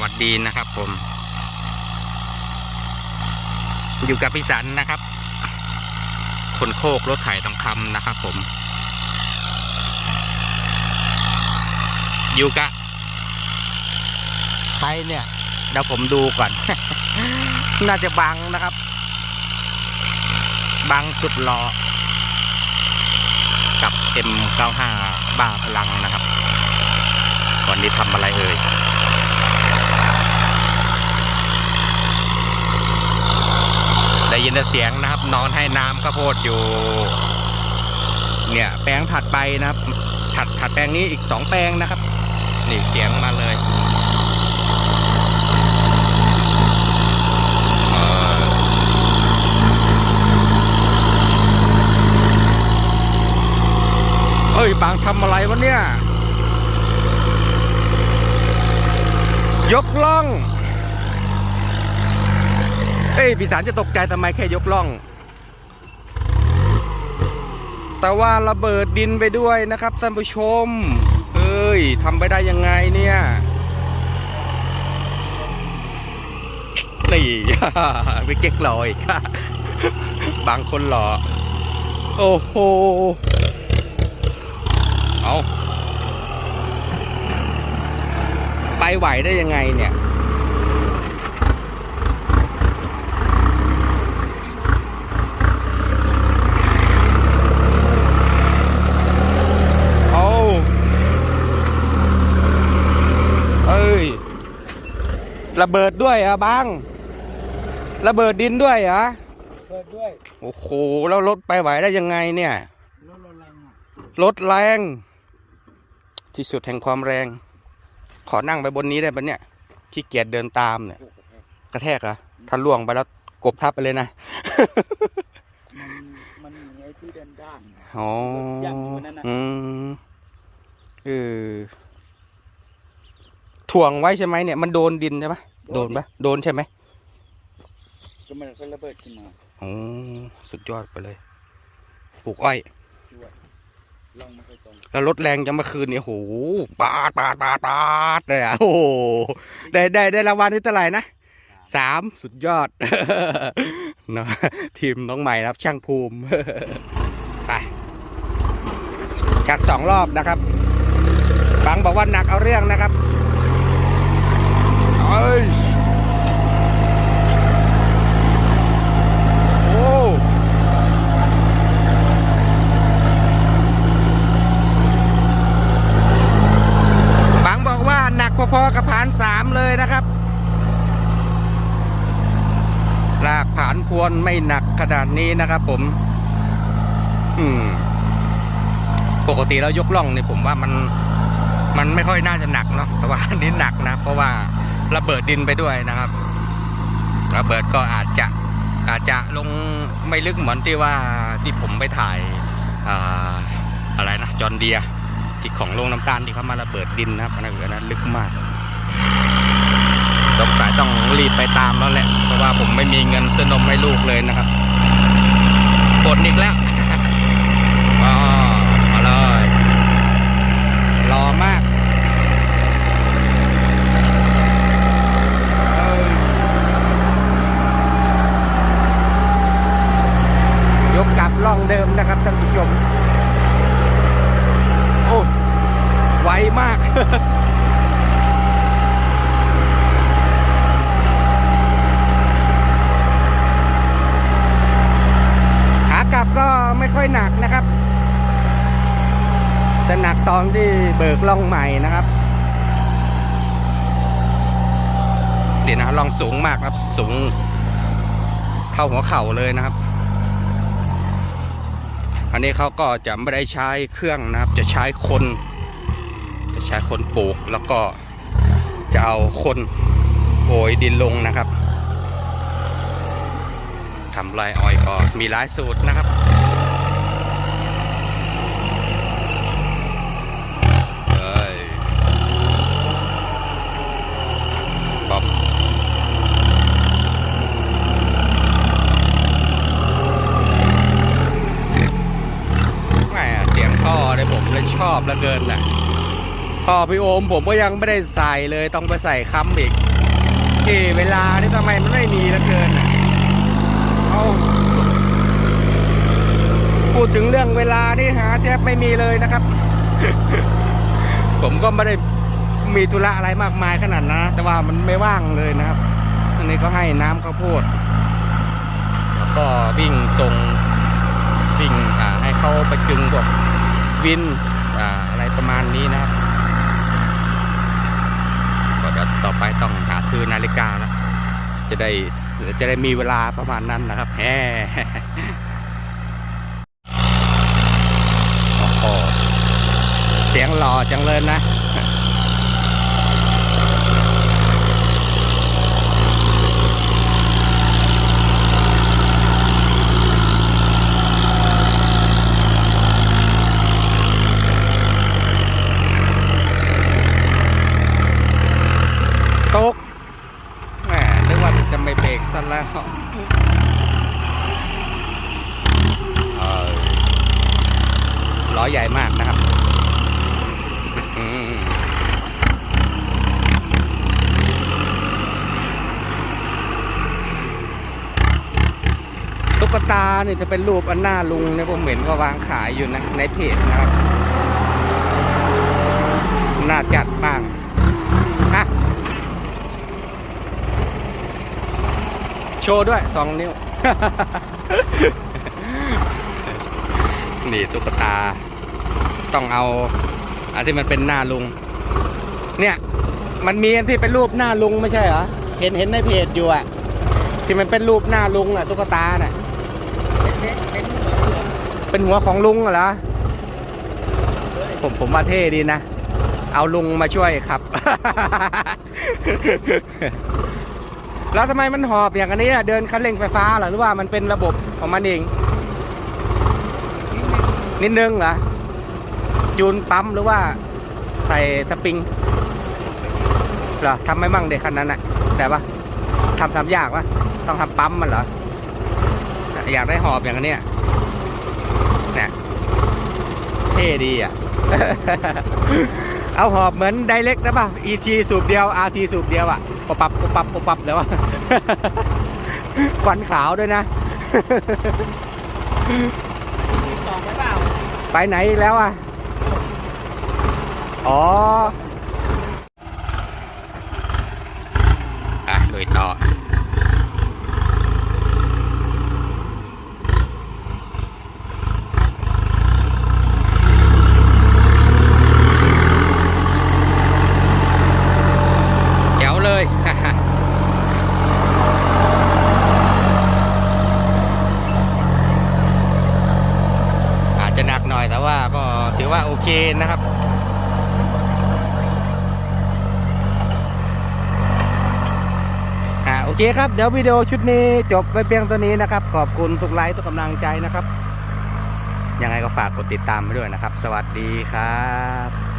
วัสดีนะครับผม อยู่กับพี่สันนะครับ คนโคกรถไถทองคำนะครับผม อยู่กับใครเนี่ยเดี๋ยวผมดูก่อน น่าจะบังนะครับ บังสุดหลอกับ M95 บ้าพลังนะครับ วันนี้ทำอะไรเอ่ย ได้ยินแต่เสียงนะครับ นอนให้น้ำข้าวโพดอยู่ เนี่ยแปลงถัดไปนะครับ ถัดถัดแปลงนี้อีกสองแปลงนะครับ นี่เสียงมาเลยเออเฮ้ยบางทำอะไรวะเนี่ย ยกล่อง เอ้ยพี่สารจะตกใจทำไมแค่ยกล่อง แต่ว่าระเบิดดินไปด้วยนะครับท่านผู้ชม เอ้ยทำไปได้ยังไงเนี่ยนี่ไปเก๊กลอยบางคนหล่อโอ้โห เอา ไปไหวได้ยังไงเนี่ย เอาเอ้ย ระเบิดด้วยเหรอะบังระเบิดดินด้วยเหรอเปิดด้วยโอ้โหแล้วรถไปไหวได้ยังไงเนี่ยรถรถแรงอะรถแรง ที่สุดแห่งความแรง ขอนั่งไปบนนี้ได้ปะเนี่ยขี้เกียจเดินตามเนี่ย กระแทกเหรอะถ้าล่วงไปแล้วกบทับไปเลยนะ มันมันมีไอ้ที่เดินด้าน อ๋อยังอยู่นั่นน่ะ อืมเออ ถ่วงไว้ใช่ไหมเนี่ยมันโดนดินใช่ไหมโดนปะโดนใช่ไหมก็มันก็ระเบิดขึ้นมาโอ้สุดยอดไปเลยปลูกอ้อยด้วยลองมาค่อยตรงแล้วรถแรงจะมาคืนเนี่ยโหปาดปาดปาดปาดเลยอะโอ้โหได้ได้ได้รางวัลที่เท่าไหร่นะสามสุดยอดเนาะทีมน้องใหม่นะครับช่างภูมิไปชักสองรอบนะครับฟังบอกว่าหนักเอาเรื่องนะครับเอ้ย โอ้บังบอกว่าหนักพอๆกับผานสามเลยนะครับลากผานพวนไม่หนักขนาดนี้นะครับผม อืม ปกติแล้วยกล่องเนี่ยผมว่ามัน มันไม่ค่อยน่าจะหนักเนาะ แต่ว่าอันนี้หนักนะ เพราะว่า ระเบิดดินไปด้วยนะครับ ระเบิดก็อาจจะอาจจะลงไม่ลึกเหมือนที่ว่าที่ผมไปถ่ายอ่าอะไรนะจอร์นเดียที่ของโรงน้ำตาลที่เขามาระเบิดดินนะครับอันนั้นอันนั้นลึกมากสงสัยต้องรีบไปตามแล้วแหละเพราะว่าผมไม่มีเงินซื้อนมให้ลูกเลยนะครับกดอีกแล้ว อ๋อมาเลยรอมากเอ้ยยกกลับล่องเดิมนะครับท่านผู้ชม โอ้ไว มากขากลับก็ไม่ค่อยหนักนะครับ จะหนักตอนที่เบิกล่องใหม่นะครับ เดี๋ยวนะล่องสูงมากครับสูงเท่าหัวเข่าเลยนะครับอันนี้เขาก็จะไม่ได้ใช้เครื่องนะครับ จะใช้คน ใช้คนปลูกแล้วก็จะเอาคนโหยดินลงนะครับทำไรอ้อยก็มีหลายสูตรนะครับเอ้ยบอมแหมเสียงท่อเลยผมเลยชอบเหลือเกินแหละ ท่อพี่โอมผมก็ยังไม่ได้ใส่เลยต้องไปใส่ค้ำอีกที่เวลานี่ทำไมมันไม่มีลือเกินเอาพูดถึงเรื่องเวลานี่หาแทบไม่มีเลยนะครับ ผมก็ไม่ได้มีธุระอะไรมากมายขนาดนะ แต่ว่ามันไม่ว่างเลยนะครับอันนี้ก็ให้น้ำข้าวโพดแล้วก็วิ่งส่งวิ่งอ่าให้เขาไปจึงพวกวินอ่าอะไรประมาณนี้นะครับ จะต่อไปต้องหาซื้อนาฬิกานะ จะได้จะได้มีเวลาประมาณนั้นนะครับแฮโอ้โหเสียงหล่อจังเลยนะ ตกแหมนึกว่าจะไม่เบรกซะแล้วเออ ล้อใหญ่มากนะครับตุ๊กตาเนี่ยจะเป็นรูปอันหน้าลุงเนี่ยผมเห็นก็วางขายอยู่นะในเพจนะครับน่าจัดบ้างฮะโชว์ด้วยสองนิ้ว นี่ตุ๊กตา ต้องเอาอันที่มันเป็นหน้าลุง เนี่ย มันมีอันที่เป็นรูปหน้าลุงไม่ใช่เหรอเห็นเห็นในเพจอยู่อะที่มันเป็นรูปหน้าลุงอะตุ๊กตาน่ะเป็นหัวของลุงเหรอผมผมว่าเท่ดีนะ เอาลุงมาช่วยขับ แล้วทำไมมันหอบอย่างอันนี้เดินคันเร่งไฟฟ้าเหรอหรือว่ามันเป็นระบบของมันเอง นิดนึงเหรอ จูนปั๊มหรือว่าใส่สปริงเหรอทำไม่มั่งเด็กคันนั้นอะแต่ว่าทำทำยากวะต้องทำปั๊มมันเหรอ อยากได้หอบอย่างอันเนี้ยเนี่ยเท่ดีอะ เอาหอบเหมือนไดเล็กนะป่ะ ET สูบเดียว RT สูบเดียวอะปบปับปบปับปบปับแล้วอะควันขาวด้วยนะสองไปเปล่าไปไหนอีกแล้วอะ อ๋ออะลุยต่อแจ๋วเลยอาจจะหนักหน่อยแต่ว่าก็ถือว่าโอเคนะครับ อ่าโอเคครับ เดี๋ยววิดีโอชุดนี้จบไปเพียงตัวนี้นะครับ ขอบคุณทุกไลค์ทุกกำลังใจนะครับ ยังไงก็ฝากกดติดตามไปด้วยนะครับ สวัสดีครับ